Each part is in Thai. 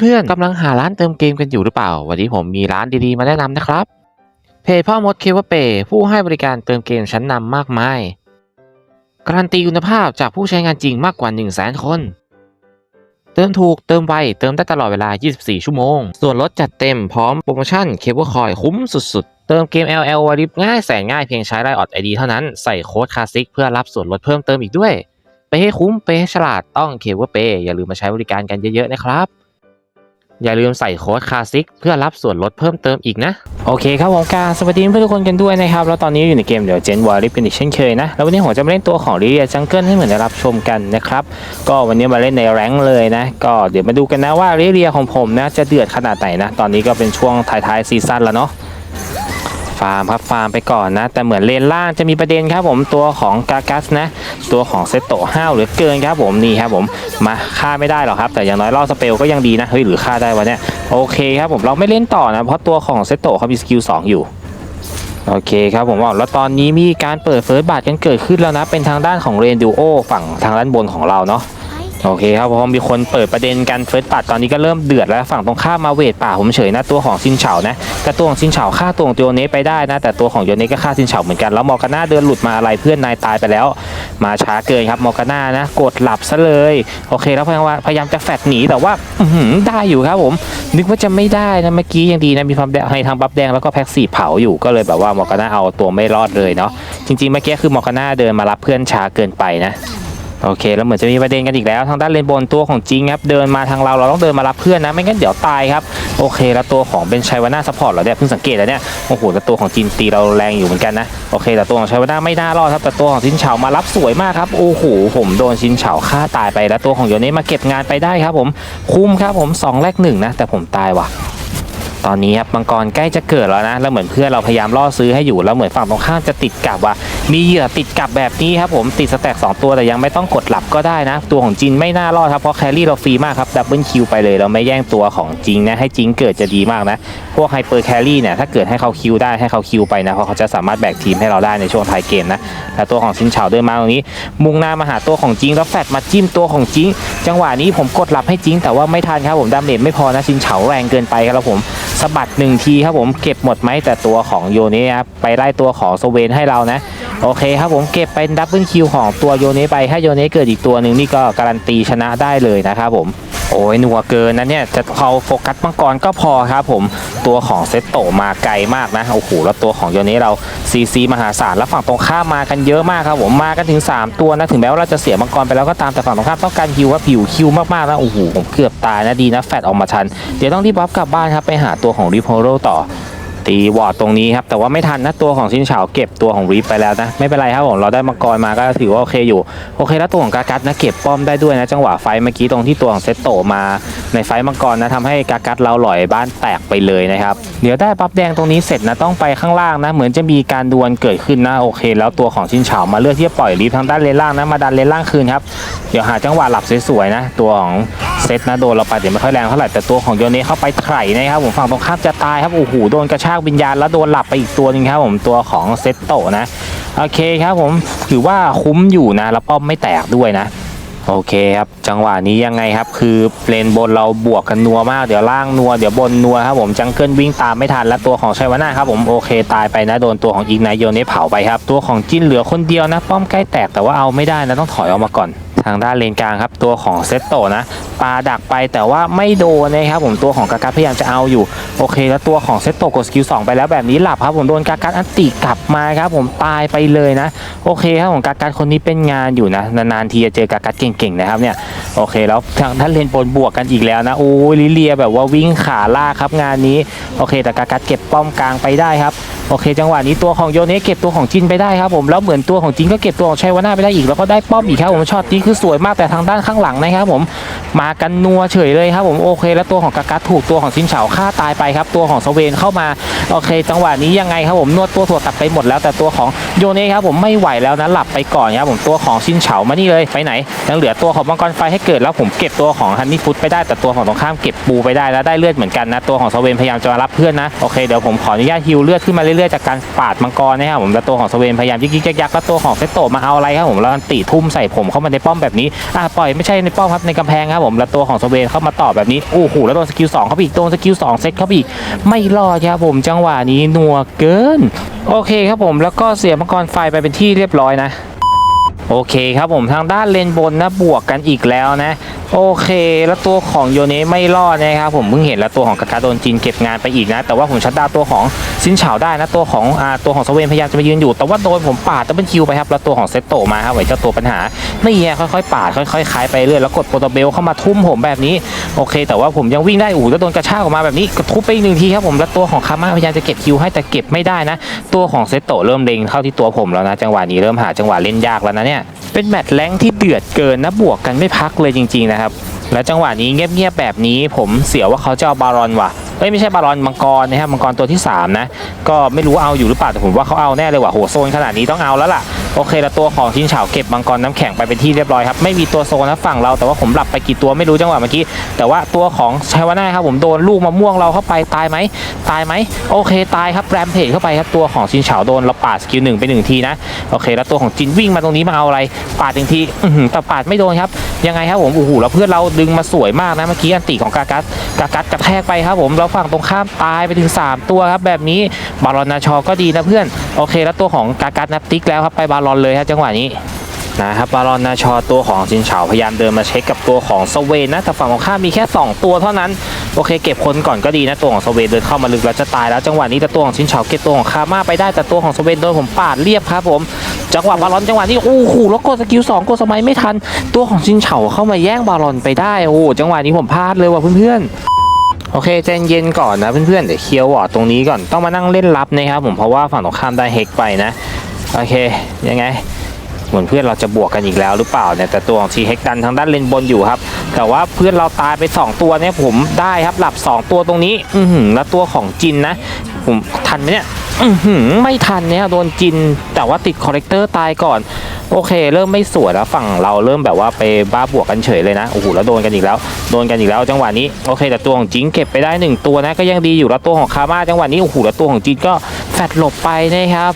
เพื่อนๆกำลังหาร้านเติมเกมกันอยู่หรือเปล่า วันนี้ผมมีร้านดีๆมาแนะนำนะครับ เพจพ่อมดเควเปผู้ให้บริการเติมเกมชั้นนำมากมาย การันตีคุณภาพจากผู้ใช้งานจริงมากกว่า 1 0 0 0 0แสนคน เติมถูกเติมไว เติมได้ตลอดเวลา 24 ชั่วโมง ส่วนลดจัดเต็มพร้อมโปรโมชั่นเคเบิลคอยคุ้มสุดๆ เติมเกม LL วาริบง่ายแสนง่ายเพียงใช้ไลน์ออดไอดีเท่านั้นใส่โค้ดคลาสสิกเพื่อรับส่วนลดเพิ่มเติมอีกด้วย ไปให้คุ้มไปให้ฉลาดต้องเคเบิลเปอย่าลืมมาใช้บริการกันเยอะๆนะครับ อย่าลืมใส่โค้ดคลาสสิกเพื่อรับส่วนลดเพิ่มเติมอีกนะ โอเคครับผมการสวัสดีเพื่อนทุกคนกันด้วยนะครับ แล้วตอนนี้อยู่ในเกมเดี๋ยวเจนวอลลิฟกันอีกเช่นเคยนะ แล้ววันนี้ผมจะมาเล่นตัวของลีเลียจังเกิลให้เหมือนได้รับชมกันนะครับ ก็วันนี้มาเล่นในแรงค์เลยนะ ก็เดี๋ยวมาดูกันนะว่าลีเลียของผมนะจะเดือดขนาดไหนนะ ตอนนี้ก็เป็นช่วงท้ายๆซีซั่นแล้วเนาะ ฟาร์มครับฟาร์มไปก่อนนะ แต่เหมือนเลนล่างจะมีประเด็นครับผมตัวของกากัสนะ ตัวของเซโตห้าวหลือเกินครับผมนี่ครับผมมาฆ่าไม่ได้หรอกครับ แต่อย่างน้อยล่อสเปลก็ยังดีนะเฮ้ยหรือฆ่าได้วะเนี่ยโอเคครับผมเราไม่เล่นต่อนะเพราะตัวของเซโตเขามีสกิล2อยู่โอเคครับผมว่าแล้วตอนนี้มีการเปิดเฟิร์สบัตกันเกิดขึ้นแล้วนะ เป็นทางด้านของเรนดูโอฝั่งทางด้านบนของเราเนาะ โอเคครับพอมีคนเปิดประเด็นกันเฟิร์สปัดตอนนี้ก็เริ่มเดือดแล้วฝั่งตรงข้ามมาเวทป่าผมเฉยนะตัวของซินเฉานะแต่ตัวของซินเฉาฆ่าตัวของโยเนสไปได้นะแต่ตัวของโยเนสก็ฆ่าซินเฉาเหมือนกันแล้วมอร์กาน่าเดินหลุดมาอะไรเพื่อนนายตายไปแล้ว มาช้าเกินครับมอร์กาน่านะกดหลับซะเลยโอเคแล้วพยายามพยายามจะแฟดหนีแต่ว่าอืได้อยู่ครับผมนึกว่าจะไม่ได้นะเมื่อกี้ยังดีนะมีความแดงให้ทางบัฟแดงแล้วก็แพ็กสีเผาอยู่ก็เลยแบบว่ามอร์กาน่าเอาตัวไม่รอดเลยเนาะจริงๆเมื่อกี้คือมอร์กาน่าเดินมารับเพื่อนช้าเกินไปนะ โอเค แล้วเหมือนจะมีประเด็นกันอีกแล้วทางด้านเลนบนตัวของจริงครับเดินมาทางเราเราต้องเดินมารับเพื่อนนะไม่งั้นเดี๋ยวตายครับโอเค แล้วตัวของเป็นชัยวาน่าซัพพอร์ตเรอเนี่ยเพิ่งสังเกตแล้วเนี่ยโอ้โหแต่ตัวของจินตีเราแรงอยู่เหมือนกันนะโอเค แต่ตัวของชัยวาน่าไม่น่ารอดครับแต่ตัวของชินเฉามารับสวยมากครับโอ้โหผมโดนชินเฉาฆ่าตายไปแล้วตัวของโยเน่มาเก็บงานไปได้ครับ ผมคุ้มครับผมสองแลกหนึ่งนะแต่ผมตายว่ะตอนนี้ครับมังกรใกล้จะเกิดแล้วนะ แล้วเหมือนเพื่อนเราพยายามล่อซื้อให้อยู่ แล้วเหมือนฝั่งตรงข้ามจะติดกับว่ะ มีเหยื่อติดกับแบบนี้ครับผมติดสแต็กสองตัวแต่ยังไม่ต้องกดหลับก็ได้นะ ตัวของจินไม่น่ารอดครับ เพราะแครี่เราฟรีมากครับดับเบิลคิวไปเลยเราไม่แย่งตัวของจริงนะให้จริงเกิดจะดีมากนะ พวกไฮเปอร์แครี่เนี่ยถ้าเกิดให้เขาคิวได้ให้เขาคิวไปนะเพราะเขาจะสามารถแบกทีมให้เราได้ในช่วงท้ายเกมนะแต่ตัวของซินเฉาเดินมาตรงนี้ มุ่งหน้ามาหาตัวของจริงแล้วแฟดมาจิ้มตัวของจริง จังหวะนี้ผมกดหลับให้จริง แต่ว่าไม่ทันครับผมดาเมจไม่พอนะซินเฉาแรงเกินไปครับผมสะบัดหนึ่งทีครับผมเก็บหมดไหมแต่ตัวของโยนะครับไปไล่ตัวของโซเวนให้เรานะโอเคครับผมเก็บเป็นดับเบิลคิวของตัวโยเนไปถ้าโยเนเกิดอีกตัวหนึ่งนี่ก็การันตีชนะได้เลยนะครับผมโอ้ยหนัวเกินนะเนี่ยจะเอาโฟกัสมังกรก็พอครับผมตัวของเซตโตมาไกลมากนะโอ้โหแล้วตัวของโยเนเราซีซีมหาศาลแล้วฝั่งตรงข้ามมากันเยอะมากครับผมมากันถึง 3 ตัวนะถึงแม้ว่าเราจะเสียมังกรไปแล้วก็ตามแต่ฝั่งตรงข้ามต้องการฮิวครับหิวคิวมากๆนะโอ้โหผมเกือบตายนะดีนะแฟดออกมาทันเดี๋ยวต้องรีบบัฟกลับบ้านครับไปหาตัวของริโฮโรต่อ ตีวอร์ดตรงนี้ครับแต่ว่าไม่ทันนะตัวของชินเฉาเก็บตัวของรีฟไปแล้วนะไม่เป็นไรครับผมเราได้มังกรมาก็ถือว่าโอเคอยู่โอเคแล้วตัวของกากัสนะเก็บป้อมได้ด้วยนะจังหวะไฟเมื่อกี้ตรงที่ตัวของเซตโตมาในไฟมังกรนะทำให้กากัสเราหล่อยบ้านแตกไปเลยนะครับเดี๋ยวได้ปั๊บแดงตรงนี้เสร็จนะต้องไปข้างล่างนะเหมือนจะมีการดวลเกิดขึ้นนะโอเค แล้วตัวของชินเฉามาเลือกที่จะปล่อยรีฟทางด้านเลนล่างนะมาดันเลนล่างคืนครับเดี๋ยวหาจังหวะหลับสวยๆนะตัวของเซตนะโดนเราไปเดี๋ยวไม่ค่อยแรงเท่าไหร่แต่ตัวของโยเนะเข้าไปไถ่นะครับผมฝั่งตรงข้ามจะตายครับโอ้โหโดนกระชากวิญญาณแล้วโดนหลับไปอีกตัวนึงครับผมตัวของเซตโตนะ โอเคครับผมถือว่าคุ้มอยู่นะ แล้วป้อมไม่แตกด้วยนะ โอเคครับ จังหวะนี้ยังไงครับ คือเลนบนเราบวกกันนัวมากเดี๋ยวล่างนัวเดี๋ยวบนนัวครับผมจังเกิลวิ่งตามไม่ทันแล้วตัวของชัยวนาครับผมโอเคตายไปนะโดนตัวของอีกนายโยเนะเผาไปครับ ตัวของจินเหลือคนเดียวนะ ป้อมใกล้แตกแต่ว่าเอาไม่ได้นะต้องถอยออกมาก่อน ทางด้านเลนกลางครับตัวของเซตโตนะปาดักไปแต่ว่าไม่โดนนะครับผมตัวของกากัสพยายามจะเอาอยู่โอเค แล้วตัวของเซตโตกดสกิล2ไปแล้วแบบนี้หลับครับผมโดนกากัสอันติกลับมาครับผมตายไปเลยนะ โอเคครับผมกากัสคนนี้เป็นงานอยู่นะนานๆทีจะเจอกากัสเก่งๆนะครับเนี่ยโอเคแล้วทางท่านเลนบนบวกกันอีกแล้วนะโอ้ยลิเลียแบบว่าวิ่งขาลากครับงานนี้โอเค แต่กากัสเก็บป้อมกลางไปได้ครับโอเค จังหวะนี้ตัวของโยเนะเก็บตัวของจินไปได้ครับผมแล้วเหมือนตัวของจินก็เก็บตัวของชัยวนาไปได้อีกแล้วก็ได้ป้อมอีกครับผมช็อตนี้คือสวยมากแต่ทางด้านข้างหลังนะครับผมมากันนัวเฉยเลยครับผมโอเค แล้วตัวของกากัสถูกตัวของชินเฉาฆ่าตายไปครับ ตัวของสเวนเข้ามาโอเค จังหวะนี้ยังไงครับผมนวดตัวถั่วตัดไปหมดแล้วแต่ตัวของโยเนะครับผมไม่ไหวแล้วนะหลับไปก่อนครับผมตัวของชินเฉามานี่เลยไปไหนยังเหลือตัวของมังกรไฟให้เกิดแล้วผมเก็บตัวของฮันนี่ฟุตไปได้แต่ตัวของตรงข้ามเก็บปูไปได้แล้วได้เลือดเหมือนกันนะตัวของสเวนพยายามจะมารับเพื่อนนะโอเคเดี๋ยวผมขออนุญาตฮิวเลือดขึ้นมาเรื่อยๆจากการปาดมังกรนะครับผมแล้วตัวของสเวนพยายามยิกๆยักๆแล้วตัวของเซตโตมาเอาอะไรครับผมแล้วอันติทุ่มใส่ผมเข้ามาในป้อมแบบแบบนี้อะปล่อยไม่ใช่ในป้อมครับในกำแพงครับผมแล้วตัวของสเวนเข้ามาต่อแบบนี้โอ้โหแล้วโดนสกิลสองเข้าไปอีกโดนสกิลสองเซตเข้าไปอีกไม่รอดครับผมจังหวะนี้นัวเกิน โอเคครับผมแล้วก็เสียมังกรไฟไปเป็นที่เรียบร้อยนะโอเคครับผมทางด้านเลนบนนะบวกกันอีกแล้วนะ โอเคแล้วตัวของโยเนะไม่รอดนะครับผมเพิ่งเห็นแล้วตัวของกากาโดนจีนเก็บงานไปอีกนะ แต่ว่าผมชัดดาวตัวของซินเฉาได้นะตัวของอ่าตัวของสเวนพยายามจะไปยืนอยู่ แต่ว่าโดนผมปาดดับเบิลคิวไปครับแล้วตัวของเซตโตมาครับไว้เจ้าตัวปัญหานี่ไงค่อยๆปาดค่อยๆคลายไปเรื่อยแล้วกดโปรโตเบลเข้ามาทุ่มผมแบบนี้โอเค แต่ว่าผมยังวิ่งได้อู๋แล้วโดนกระชากออกมาแบบนี้กระทุบไปอีกหนึ่งทีครับผมแล้วตัวของคามาพยายามจะเก็บคิวให้แต่เก็บไม่ได้นะ ตัวของเซตโตเริ่มเล็งเข้าที่ตัวผมแล้วนะ จังหวะนี้เริ่มหาจังหวะเล่นยากแล้วนะเนี่ยเป็นแมตช์แรงที่เดือดเกินนะบวกกันไม่พักเลยจริง ๆนะครับและจังหวะนี้เงียบๆแบบนี้ผมเสียว่าเขาจะเอาบารอนว่ะ เอ้ยไม่ใช่บารอนมังกรนะครับมังกรตัวที่สามนะก็ไม่รู้เอาอยู่หรือเปล่าแต่ผมว่าเขาเอาแน่เลยว่ะโหโซนขนาดนี้ต้องเอาแล้วล่ะ โอเคแล้วตัวของชินเฉาเก็บมังกรน้ำแข็งไปเป็นที่เรียบร้อยครับไม่มีตัวโซนะฝั่งเราแต่ว่าผมหลับไปกี่ตัวไม่รู้จังหวะเมื่อกี้แต่ว่าตัวของชัยวานาครับผมโดนลูกมะม่วงเราเข้าไปตายไหมตายไหมโอเคตายครับแรมเพจเข้าไปครับตัวของชินเฉาโดนเราปาดสกิลหนึ่งไปหนึ่งทีนะโอเค แล้วตัวของจินวิ่งมาตรงนี้มาเอาอะไรปาดหนึ่งทีแต่ปาดไม่โดนครับยังไงครับผมโอ้โหแล้วเพื่อนเราดึงมาสวยมากนะเมื่อกี้อันติของกากัสกากัสกระแทกไปครับผมแล้วฝั่งตรงข้ามตายไปถึง 3 ตัวครับแบบนี้บารอนนาชอก็ดีนะเพื่อนโอเค แล้วตัวของกากัสนับติ๊กแล้วครับไปบารอนเลยครับจังหวะนี้นะครับบารอนนาชอตัวของจินเฉาพยายามเดินมาเช็คกับตัวของสเวนนะแต่ฝั่งของข้ามีแค่ 2 ตัวเท่านั้นโอเคเก็บคนก่อนก็ดีนะตัวของสเวนเดินเข้ามาลึกแล้วจะตายแล้วจังหวะนี้แต่ตัวของจินเฉาเก็บตัวของคามาไปได้แต่ตัวของสเวนโดนผมปาดเรียบครับผมจังหวะบารอนจังหวะนี้โอ้โหแล้วกดสกิลสองกดสมัยไม่ทัน ตัวของจินเฉาเข้ามาแย่งบารอนไปได้โอ้จังหวะนี้ผมพลาดเลยว่ะเพื่อนๆโอเคใจเย็นก่อนนะเพื่อนๆเดี๋ยวเคลียร์วอร์ดตรงนี้ก่อนต้องมานั่งเล่นรับนะครับผมเพราะว่าฝั่งตรงข้ามได้เฮกไปนะ โอเค ยังไง เหมือนเพื่อนเราจะบวกกันอีกแล้วหรือเปล่าเนี่ย แต่ตัวของทีเฮกดันทางด้านเลนบนอยู่ครับ แต่ว่าเพื่อนเราตายไป 2 ตัวเนี่ยผมได้ครับหลับ 2 ตัวตรงนี้ อือหือแล้วตัวของจินนะ ผมทันไหมเนี่ยอือหือไม่ทันเนี่ยโดนจินแต่ว่าติดคอร์เรคเตอร์ตายก่อน โอเค เริ่มไม่สวยแล้วฝั่งเราเริ่มแบบว่าไปบ้าบวกกันเฉยเลยนะโอ้โหแล้วโดนกันอีกแล้วโดนกันอีกแล้วจังหวะนี้โอเค แต่ตัวของจิงเก็บไปได้หนึ่งตัวนะก็ยังดีอยู่แล้วตัวของคาม่าจังหวะนี้โอ้โหแล้วตัวของจินก็แฟดหลบไปนะครับ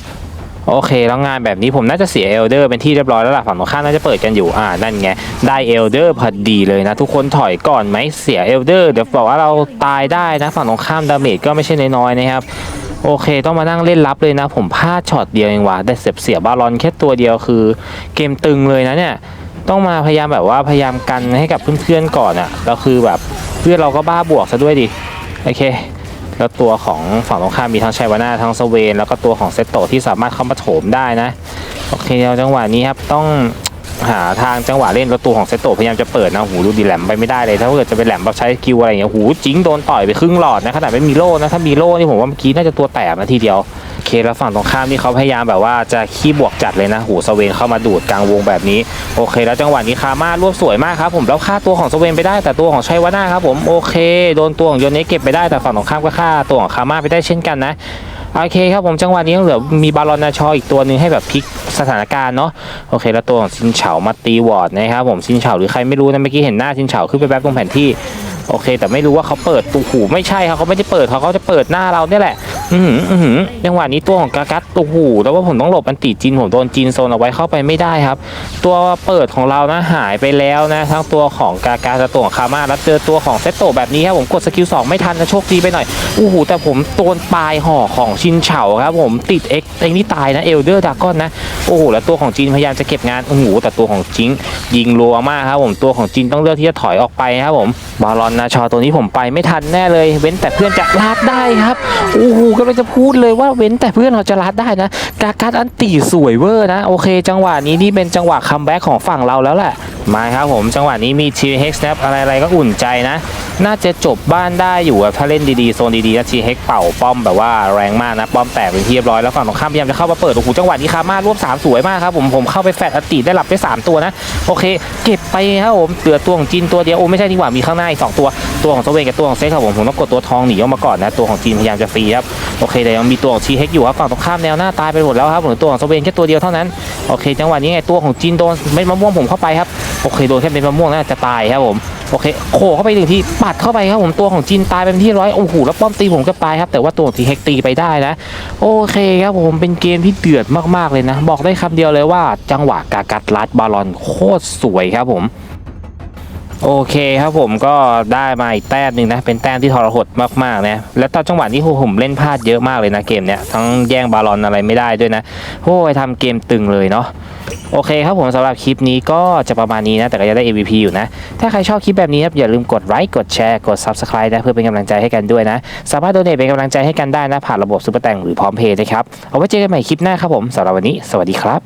โอเค แล้วงานแบบนี้ผมน่าจะเสียเอลเดอร์เป็นที่เรียบร้อยแล้วล่ะฝั่งตรงข้ามน่าจะเปิดกันอยู่อ่านั่นไง ได้เอลเดอร์พอดีเลยนะ ทุกคนถอยก่อนไหมเสียเอลเดอร์เดี๋ยวบอกว่าเราตายได้นะฝั่งตรงข้ามดาเมจก็ไม่ใช่น้อยๆนะครับโอเค ต้องมานั่งเล่นรับเลยนะ ผมพลาดช็อตเดียวเองว่ะได้เสียเสียบาลอนแค่ตัวเดียวคือ เกมตึงเลยนะเนี่ยต้องมาพยายามแบบว่าพยายามกันให้กับเพื่อนๆก่อนอะแล้วคือแบบเพื่อนเราก็บ้าบวกซะด้วยดิโอเค แล้วตัวของฝั่งตรงข้ามมีทั้งชัยวานาทั้งสเวน แล้วก็ตัวของเซตโตที่สามารถเข้ามาโถมได้นะโอเคแล้วจังหวะนี้ครับต้องหาทางจังหวะเล่นแล้วตัวของเซตโตพยายามจะเปิดนะหูดูดีแหลมไปไม่ได้เลยถ้าเกิดจะไปแหลมแบบใช้คิวอะไรอย่างเงี้ยหูจิงโดนต่อยไปครึ่งหลอดนะขนาดไม่มีโล่นะถ้ามีโล่นี่ผมว่าเมื่อกี้น่าจะตัวแตกนะทีเดียว เคแล้วฝั่งตรงข้ามนี่เขาพยายามแบบว่าจะขี้บวกจัดเลยนะหูสเวนเข้ามาดูดกลางวงแบบนี้โอเค แล้วจังหวะนี้คาม่ารวบสวยมากครับผมแล้วฆ่าตัวของสเวนไปได้แต่ตัวของชัยวาน่าครับผมโอเค โดนตัวของโยเนะเก็บไปได้แต่ฝั่งตรงข้ามก็ฆ่าตัวของคาม่าไปได้เช่นกันนะโอเคครับผมจังหวะนี้เหลือมีบาลอนนาชออีกตัวหนึ่งให้แบบพลิกสถานการณ์เนาะโอเค แล้วตัวของซินเฉามาตีวอร์ดนะครับผมซินเฉาหรือใครไม่รู้นะเมื่อกี้เห็นหน้าซินเฉาขึ้นไปแป๊บตรงแผนที่โอเค แต่ไม่รู้ว่าเขาเปิดตูหูไม่ใช่ครับเขาไม่ได้เปิดเขาเขาจะเปิดหน้าเราเนี่ยแหละ อืมอืมจังหวะนี้ตัวของกากัสตูหูแต่ว่าผมต้องหลบอันติจีนผมโดนจีนโซนเอาไว้เข้าไปไม่ได้ครับ ตัวเปิดของเรานะหายไปแล้วนะ ทั้งตัวของกากาและตัวของคามาแล้วเจอตัวของเซตโตแบบนี้ครับผมกดสกิลสองไม่ทันนะโชคดีไปหน่อยโอ้โหแต่ผมโดนปลายห่อของชินเฉาครับผมติดเอ็กเองนี่ตายนะเอลเดอร์ดากอนนะโอ้โหแล้วตัวของจีนพยายามจะเก็บงานโอ้โหแต่ตัวของจิงยิงรัวมากครับผมตัวของจีนต้องเลือกที่จะถอยออกไปครับผมบาลอนนาชอตัวนี้ผมไปไม่ทันแน่เลย เว้นแต่เพื่อนจะลาดได้ครับโอ้โหกำลังจะพูดเลยว่าเว้นแต่เพื่อนเราจะลาดได้นะ กาการดอันตีสวยเวอร์นะ โอเค จังหวะนี้นี่เป็นจังหวะคัมแบ็กของฝั่งเราแล้วแหละ มาครับผม จังหวะนี้มีทีเฮก snap อะไรๆก็อุ่นใจนะ น่าจะจบบ้านได้อยู่ถ้าเล่นดีๆ โซนดีๆนะทีเฮกเป่าป้อมแบบว่าแรงมากนะ ป้อมแตกเป็นที่เรียบร้อยแล้วฝั่งตรงข้ามพยายามจะเข้ามาเปิดโอ้โหจังหวะนี้คามารวบสามสวยมากครับผมผมเข้าไปแฟดอติได้หลับไปสามตัวนะโอเค เก็บไปครับผมเหลือตัวของจีนตัวเดียวโอ้ไม่ใช่ดีกว่ามีข้างหน้าอีกสองตัวตัวของสเวนกับตัวของเซตครับผมผมต้องกดตัวทองหนีออกมาก่อนนะตัวของจีนพยายามจะฟรีครับ โอเคแต่ยังมีตัวของทีเฮกอยู่ครับฝั่งตรงข้ามแนวหน้าตายไปหมดแล้วครับเหลือตัวของสเวนแค่ตัวเดียวเท่านั้นโอเค จังหวะนี้ไงตัวของจีนโดนเม็ดมะม่วงผมเข้าไปครับโอเคโดนแค่เม็ดมะม่วงน่าจะตายครับผมโอเคโขเข้าไปหนึ่งทีปัดเข้าไปครับผมตัวของจินตายเป็นที่ร้อยโอ้โหแล้วป้อมตีผมก็ตายครับแต่ว่าตัวของทีเฮกตีไปได้นะโอเคครับผมเป็นเกมที่เดือดมากๆเลยนะ บอกได้คำเดียวเลยว่าจังหวะกากัดลัดบาลอนโคตรสวยครับผม โอเคครับผมก็ได้มาอีกแต้มหนึ่งนะ เป็นแต้มที่ทรหดมากๆนะและตอนจังหวะที่ผมเล่นพลาดเยอะมากเลยนะเกมเนี้ยทั้งแย่งบาลอนอะไรไม่ได้ด้วยนะโอ้ยทำเกมตึงเลยเนาะโอเคครับผมสำหรับคลิปนี้ก็จะประมาณนี้นะ แต่ก็จะได้ MVP อยู่นะ ถ้าใครชอบคลิปแบบนี้ครับอย่าลืมกดไลค์กดแชร์กด Subscribe นะเพื่อเป็นกำลังใจให้กันด้วยนะ สามารถโดเนทเป็นกำลังใจให้กันได้นะผ่านระบบซุปเปอร์แตงหรือพร้อมเพย์นะครับเอาไว้เจอกันใหม่คลิปหน้าครับผมสำหรับวันนี้ สวัสดีครับ